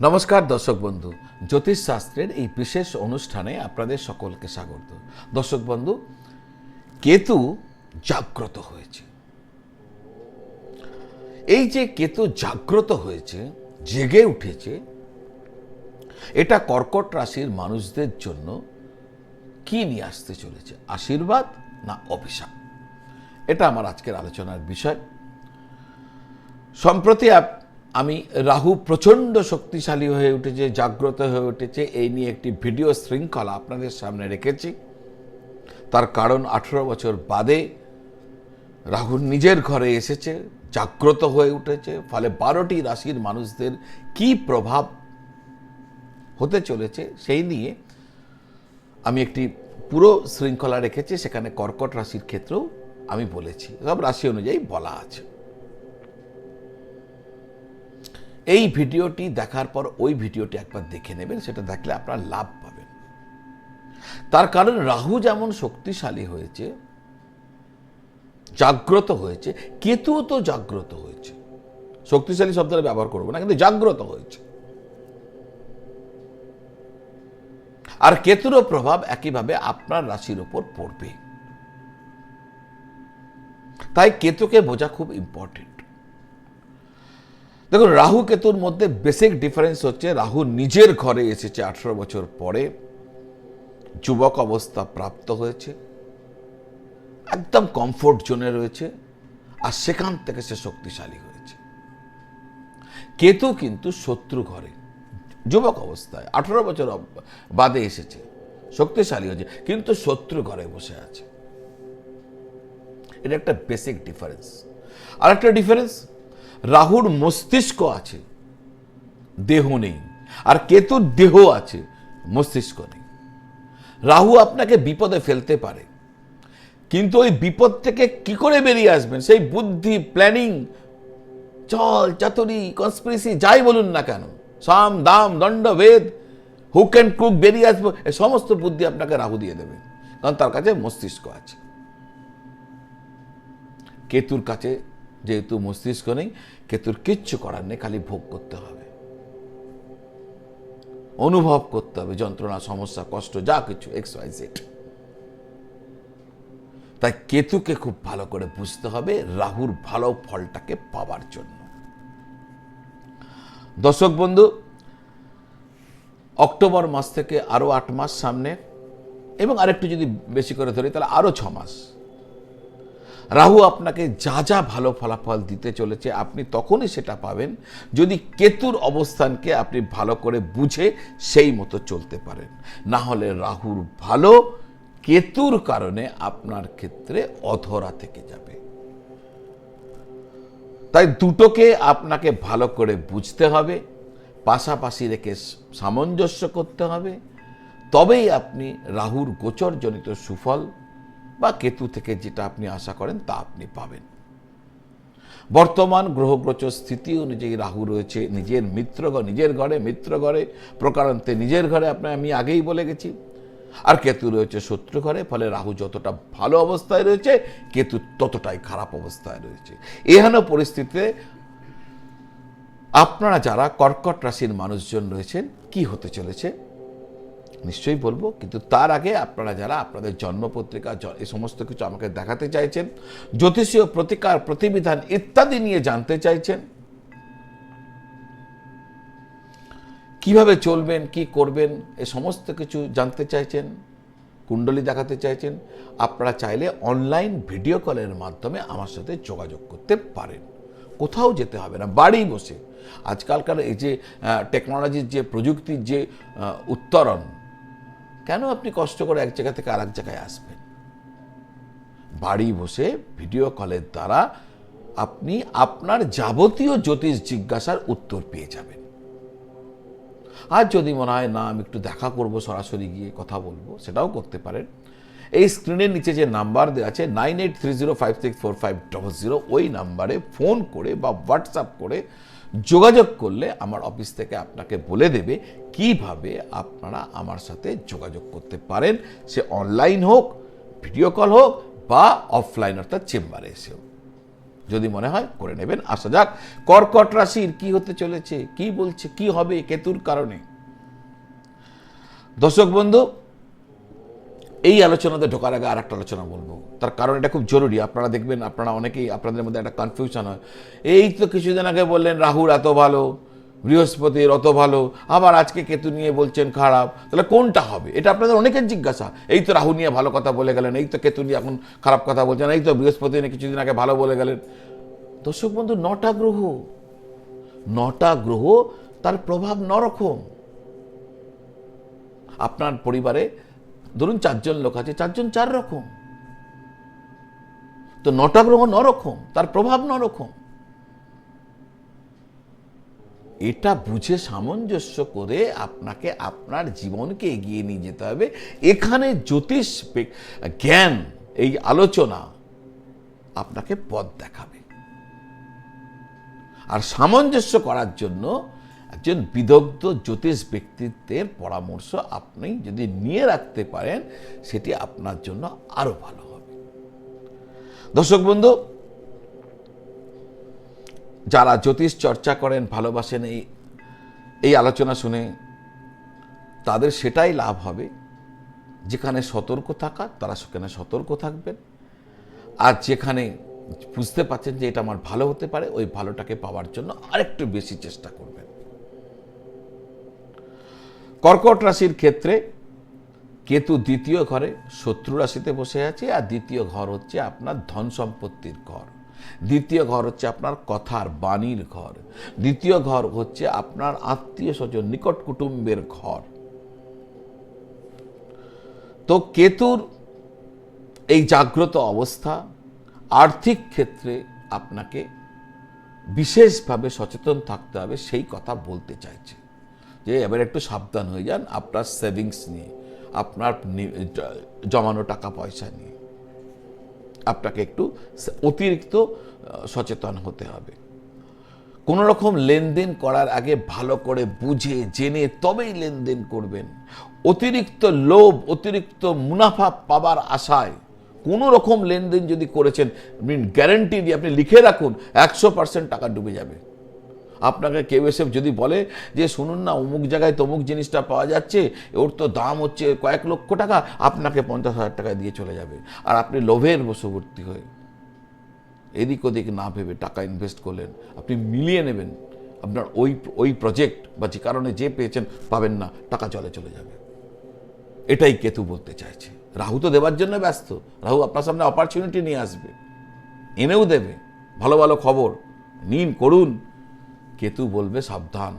নমস্কার, দর্শক বন্ধু। জ্যোতিষ শাস্ত্রের এই বিশেষ অনুষ্ঠানে আপনাদের সকলকে স্বাগত। দর্শক বন্ধু, কেতু জাগ্রত হয়েছে। এই যে কেতু জাগ্রত হয়েছে, জেগে উঠেছে, এটা কর্কট রাশির মানুষদের জন্য কি নিয়ে আসতে চলেছে? আশীর্বাদ না অভিশাপ? এটা আমার আজকের আলোচনার বিষয়। সম্প্রতি আমি রাহু প্রচণ্ড শক্তিশালী হয়ে উঠেছে, জাগ্রত হয়ে উঠেছে, এই নিয়ে একটি ভিডিও শৃঙ্খলা আপনাদের সামনে রেখেছি। তার কারণ আঠেরো বছর বাদে রাহু নিজের ঘরে এসেছে, জাগ্রত হয়ে উঠেছে, ফলে বারোটি রাশির মানুষদের কি প্রভাব হতে চলেছে সেই নিয়ে আমি একটি পুরো শৃঙ্খলা রেখেছি, সেখানে কর্কট রাশির ক্ষেত্রেও আমি বলেছি। সব রাশি অনুযায়ী বলা আছে। এই ভিডিওটি দেখার পর ওই ভিডিওটি একবার দেখে নেবেন, সেটা দেখলে আপনার লাভ পাবেন। তার কারণ রাহু যেমন শক্তিশালী হয়েছে, জাগ্রত হয়েছে, কেতুও তো জাগ্রত হয়েছে। শক্তিশালী শব্দটা ব্যবহার করব না, কিন্তু জাগ্রত হয়েছে। আর কেতুরও প্রভাব একইভাবে আপনার রাশির উপর পড়বে। তাই কেতুকে বোঝা খুব ইম্পর্টেন্ট দেখুন, রাহু কেতুর মধ্যে বেসিক ডিফারেন্স হচ্ছে রাহু নিজের ঘরে এসেছে আঠেরো বছর পরে। যুবক অবস্থা প্রাপ্ত হয়েছে। একদম কমফোর্ট জোনে রয়েছে আর সেখান থেকে সে শক্তিশালী হয়েছে। কেতু কিন্তু শত্রু ঘরে, যুবক অবস্থায়, আঠেরো বছর বাদে এসেছে, শক্তিশালী হয়েছে, কিন্তু শত্রু ঘরে বসে আছে। এটা একটা বেসিক ডিফারেন্স। আর একটা ডিফারেন্স রাহুর মস্তিষ্ক আছে। দেহ নেই। আর কেতুর দেহ আছে। মস্তিষ্ক নেই। রাহু আপনাকে বিপদে ফেলতে পারে। কিন্তু ওই বিপদ থেকে কি করে বেরিয়ে আসবেন? সেই বুদ্ধি প্ল্যানিং চল, চাতুরি কনস্পিরেসি যাই বলুন না কেন। সাম, দাম, দণ্ড, ভেদ হুক অ্যান্ড কুক বেরিয়ে আসব, এ সমস্ত বুদ্ধি আপনাকে রাহু দিয়ে দেবে। কারণ তার কাছে মস্তিষ্ক আছে। কেতুর কাছে যেহেতু মস্তিষ্ক নেই, কেতুর কিচ্ছু করার নেই, খালি ভোগ করতে হবে। অনুভব করতে হবে, যন্ত্রণা, সমস্যা, কষ্ট, যা কিছু এক্স ওয়াই জেড তাই কেতুকে খুব ভালো করে বুঝতে হবে, রাহুর ভালো ফলটাকে পাওয়ার জন্য। দর্শক বন্ধু, অক্টোবর মাস থেকে আরও আট মাস সামনে, এবং আরেকটু যদি বেশি করে ধরি, তাহলে আরও ছ মাস। রাহু আপনাকে যা যা ভালো ফলাফল দিতে চলেছে, আপনি তখনই সেটা পাবেন যদি কেতুর অবস্থানকে আপনি ভালো করে বুঝে সেই মতো চলতে পারেন। না হলে রাহুর ভালো কেতুর কারণে আপনার ক্ষেত্রে অধরা থেকে যাবে। তাই দুটোকে আপনাকে ভালো করে বুঝতে হবে, পাশাপাশি রেখে সামঞ্জস্য করতে হবে। তবেই আপনি রাহুর গোচরজনিত সুফল বা কেতু থেকে যেটা আপনি আশা করেন তা আপনি পাবেন। বর্তমান গ্রহগ্রচর স্থিতি অনুযায়ী রাহু রয়েছে, নিজের মিত্র নিজের ঘরে, মিত্র ঘরে, প্রকারান্তে নিজের ঘরে আপনার আমি আগেই বলে গেছি। আর কেতু রয়েছে শত্রু ঘরে, ফলে রাহু যতটা ভালো অবস্থায় রয়েছে, কেতু ততটাই খারাপ অবস্থায় রয়েছে। এহেন পরিস্থিতিতে আপনারা যারা কর্কট রাশির মানুষজন রয়েছেন, কি হতে চলেছে? নিশ্চয়ই বলব, কিন্তু তার আগে আপনারা যারা আপনাদের জন্মপত্রিকা এই সমস্ত কিছু আমাকে দেখাতে চাইছেন, জ্যোতিষীয় প্রতিকার, প্রতিবিধান ইত্যাদি নিয়ে জানতে চাইছেন, কীভাবে চলবেন, কি করবেন, এ সমস্ত কিছু জানতে চাইছেন, কুণ্ডলী দেখাতে চাইছেন, আপনারা চাইলে অনলাইন ভিডিও কলের মাধ্যমে আমার সাথে যোগাযোগ করতে পারেন। কোথাও যেতে হবে না, বাড়ি বসে। আজকালকার এই যে টেকনোলজির যে প্রযুক্তির যে উত্তরণ কেন আপনি কষ্ট করে এক জায়গা থেকে আরেক জায়গায় আসবেন? বাড়ি বসে ভিডিও কলের দ্বারা আপনি আপনার যাবতীয় জ্যোতিষ জিজ্ঞাসার উত্তর পেয়ে যাবেন। আর যদি মনে হয়, না, আমি একটু দেখা করব, সরাসরি গিয়ে কথা বলব, সেটাও করতে পারেন। এই স্ক্রিনের নিচে যে নাম্বার দেওয়া আছে nine eight three zero five six four five double zero ওই নাম্বারে ফোন করে বা হোয়াটসঅ্যাপ করে যোগাযোগ করলে আমার অফিস থেকে আপনাকে বলে দেবে কীভাবে আপনারা আমার সাথে যোগাযোগ করতে পারেন। সে অনলাইন হোক, ভিডিও কল হোক বা অফলাইন অর্থাৎ চেম্বারে এসেও। যদি মনে হয় করে নেবেন। আসা যাক, কর্কট রাশির কি হতে চলেছে, কি বলছে, কি হবে, কেতুর কারণে? দর্শক বন্ধু এই আলোচনাতে ঢোকার আগে আর একটা আলোচনা বলব। তার কারণ এটা খুব জরুরি। আপনারা দেখবেন, আপনারা অনেকেই, আপনাদের মধ্যে একটা কনফিউশন হয়। এই তো কিছুদিন আগে বললেন রাহুর এত ভালো, বৃহস্পতির অত ভালো, আবার আজকে কেতু নিয়ে বলছেন খারাপ। তাহলে কোনটা হবে? এটা আপনাদের অনেকের জিজ্ঞাসা। এই তো রাহু নিয়ে ভালো কথা বলে গেলেন, এই তো কেতু নিয়ে এখন খারাপ কথা বলছেন, এই তো বৃহস্পতি নিয়ে কিছুদিন আগে ভালো বলে গেলেন। দর্শক বন্ধু, নটা গ্রহ। নটা গ্রহ, তার প্রভাব নরকম। আপনার পরিবারে ধরুন চারজন লোক আছে, চারজন চার রকম। তো নটা গ্রহ নরকম, তার প্রভাব নরকম। এটা বুঝে সামঞ্জস্য করে আপনাকে আপনার জীবনকে এগিয়ে নিয়ে যেতে হবে। এখানে জ্যোতিষ জ্ঞান, এই আলোচনা আপনাকে পথ দেখাবে। আর সামঞ্জস্য করার জন্য একজন বিদগ্ধ জ্যোতিষ ব্যক্তিত্বের পরামর্শ আপনি যদি নিয়ে রাখতে পারেন, সেটি আপনার জন্য আরও ভালো হবে। দর্শক বন্ধু, যারা জ্যোতিষ চর্চা করেন, ভালোবাসেন এই এই আলোচনা শুনে, তাদের সেটাই লাভ হবে, যেখানে সতর্ক থাকা, তারা সেখানে সতর্ক থাকবেন। আর যেখানে বুঝতে পারছেন যে এটা আমার ভালো হতে পারে, ওই ভালোটাকে পাওয়ার জন্য আরেকটু বেশি চেষ্টা করবেন। কর্কট রাশির ক্ষেত্রে কেতু দ্বিতীয় ঘরে শত্রু রাশিতে বসে আছে আর দ্বিতীয় ঘর হচ্ছে আপনার ধন সম্পত্তির ঘর। দ্বিতীয় ঘর হচ্ছে আপনার কথার বাণীর ঘর। দ্বিতীয় ঘর হচ্ছে আপনার আত্মীয় স্বজন, নিকট কুটুম্বের ঘর। তো কেতুর এই জাগ্রত অবস্থা আর্থিক ক্ষেত্রে আপনাকে বিশেষভাবে সচেতন থাকতে হবে, সেই কথা বলতে চাইছে। যে এবার একটু সাবধান হয়ে যান আপনার সেভিংস নিয়ে, আপনার জমানো টাকা পয়সা নিয়ে। আপনাকে একটু অতিরিক্ত সচেতন হতে হবে। কোনো রকম লেনদেন করার আগে ভালো করে বুঝে, জেনে তবেই লেনদেন করবেন। অতিরিক্ত লোভ, অতিরিক্ত মুনাফা পাবার আশায় কোনো রকম লেনদেন যদি করেছেন গ্যারেন্টি দিয়ে আপনি লিখে রাখুন, একশো পার্সেন্ট টাকা ডুবে যাবে। আপনাকে কেউ এসে যদি বলে যে, শুনুন না, অমুক জায়গায় তমুক জিনিসটা পাওয়া যাচ্ছে, ওর তো দাম হচ্ছে কয়েক লক্ষ টাকা, আপনাকে পঞ্চাশ হাজার টাকা দিয়ে চলে যাবে। আর আপনি লোভের বশবর্তী হয়ে এদিক ওদিক না ভেবে টাকা ইনভেস্ট করলেন, আপনি মিলিয়ে নেবেন। আপনার ওই ওই প্রজেক্ট বা যে কারণে যে পেয়েছেন, পাবেন না, টাকা চলে চলে যাবে। এটাই কেতু বলতে চাইছে। রাহু তো দেওয়ার জন্য ব্যস্ত। রাহু আপনার সামনে অপরচুনিটি নিয়ে আসবে। এনেও দেবে। ভালো ভালো খবর। নিন, করুন। কেতু বলবে সাবধান,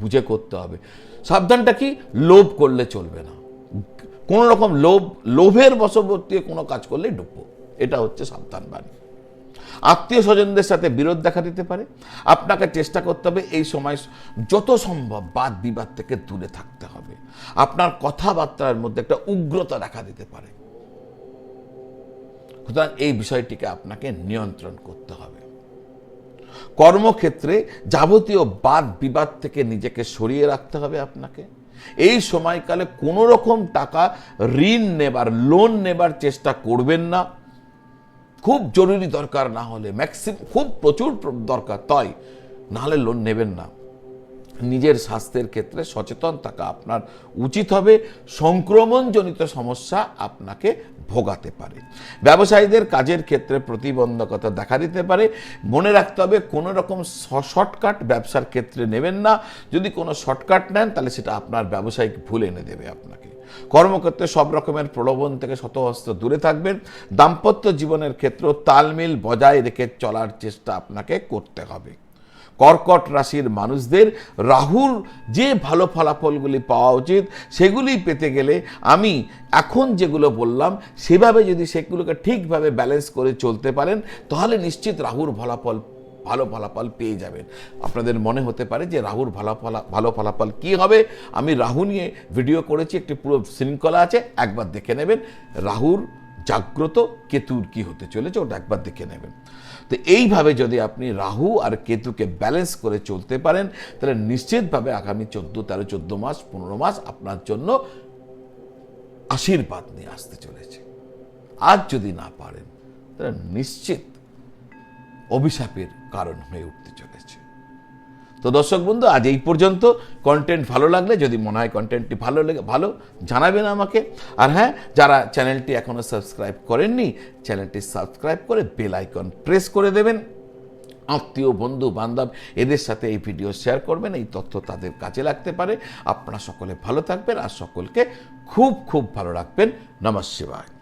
বুঝে করতে হবে। সাবধানটা কি? লোভ করলে চলবে না। কোনো রকম লোভ, লোভের বশবর্তী কোনো কাজ করলেই ডুববো। এটা হচ্ছে সাবধান বাণী। আত্মীয় স্বজনদের সাথে বিরোধ দেখা দিতে পারে। আপনাকে চেষ্টা করতে হবে এই সময় যত সম্ভব বাদ বিবাদ থেকে দূরে থাকতে হবে। আপনার কথাবার্তার মধ্যে একটা উগ্রতা দেখা দিতে পারে। সুতরাং এই বিষয়টিকে আপনাকে নিয়ন্ত্রণ করতে হবে। কর্মক্ষেত্রে যাবতীয় বাদ বিবাদ থেকে নিজেকে সরিয়ে রাখতে হবে আপনাকে। এই সময়কালে কোনো রকম টাকা ঋণ নেবার লোন নেবার চেষ্টা করবেন না। খুব জরুরি দরকার না হলে ম্যাক্সিম খুব প্রচুর দরকার, তাই। নাহলে লোন নেবেন না। নিজের স্বাস্থ্যের ক্ষেত্রে সচেতন থাকা আপনার উচিত হবে। সংক্রমণজনিত সমস্যা আপনাকে ভোগাতে পারে। ব্যবসায়ীদের কাজের ক্ষেত্রে প্রতিবন্ধকতা দেখা দিতে পারে। মনে রাখতে হবে কোনো রকম শর্টকাট ব্যবসার ক্ষেত্রে নেবেন না। যদি কোনো শর্টকাট নেন, তাহলে সেটা আপনার ব্যবসায়িক ভুল এনে দেবে আপনাকে। কর্মক্ষেত্রে সব রকমের প্রলোভন থেকে শতহস্ত দূরে থাকবেন। দাম্পত্য জীবনের ক্ষেত্রেও তালমিল বজায় রেখে চলার চেষ্টা আপনাকে করতে হবে। কর্কট রাশির মানুষদের, রাহুর যে ভালো ফলাফলগুলি পাওয়া উচিত, সেগুলি পেতে গেলে আমি এখন যেগুলো বললাম, সেভাবে যদি সেগুলোকে ঠিকভাবে ব্যালেন্স করে চলতে পারেন, তাহলে নিশ্চিত রাহুর ফলাফল, ভালো ফলাফল পেয়ে যাবেন। আপনাদের মনে হতে পারে যে রাহুর ভালো ফলা, ভালো ফলাফল কী হবে? আমি রাহু নিয়ে ভিডিও করেছি, একটি পুরো শৃঙ্খলা আছে, একবার দেখে নেবেন। রাহুর জাগ্রত কেতুর কি হতে চলেছে ওটা একবার দেখে নেবেন। তো এইভাবে যদি আপনি রাহু আর কেতুকে ব্যালেন্স করে চলতে পারেন, তাহলে নিশ্চিতভাবে আগামী চোদ্দ, তেরো, চোদ্দ মাস, পনেরো মাস আপনার জন্য আশীর্বাদ নিয়ে আসতে চলেছে। আজ যদি না পারেন, তাহলে নিশ্চিত অভিশাপের কারণ হয়ে উঠতে চলেছে। তো দর্শক বন্ধু, আজ এই পর্যন্ত। কন্টেন্ট ভালো লাগলে, যদি মনে হয় কন্টেন্টটি ভালো লেগে, ভালো, জানাবেন আমাকে। আর হ্যাঁ যারা চ্যানেলটি এখনও সাবস্ক্রাইব করেননি চ্যানেলটি সাবস্ক্রাইব করে বেল আইকন প্রেস করে দেবেন। আত্মীয়, বন্ধু, বান্ধব, এদের সাথে এই ভিডিও শেয়ার করবেন, এই তথ্য তাদের কাজে লাগতে পারে। আপনারা সকলে ভালো থাকবেন, আর সকলকে খুব খুব ভালো রাখবেন। নমঃ শিবায়।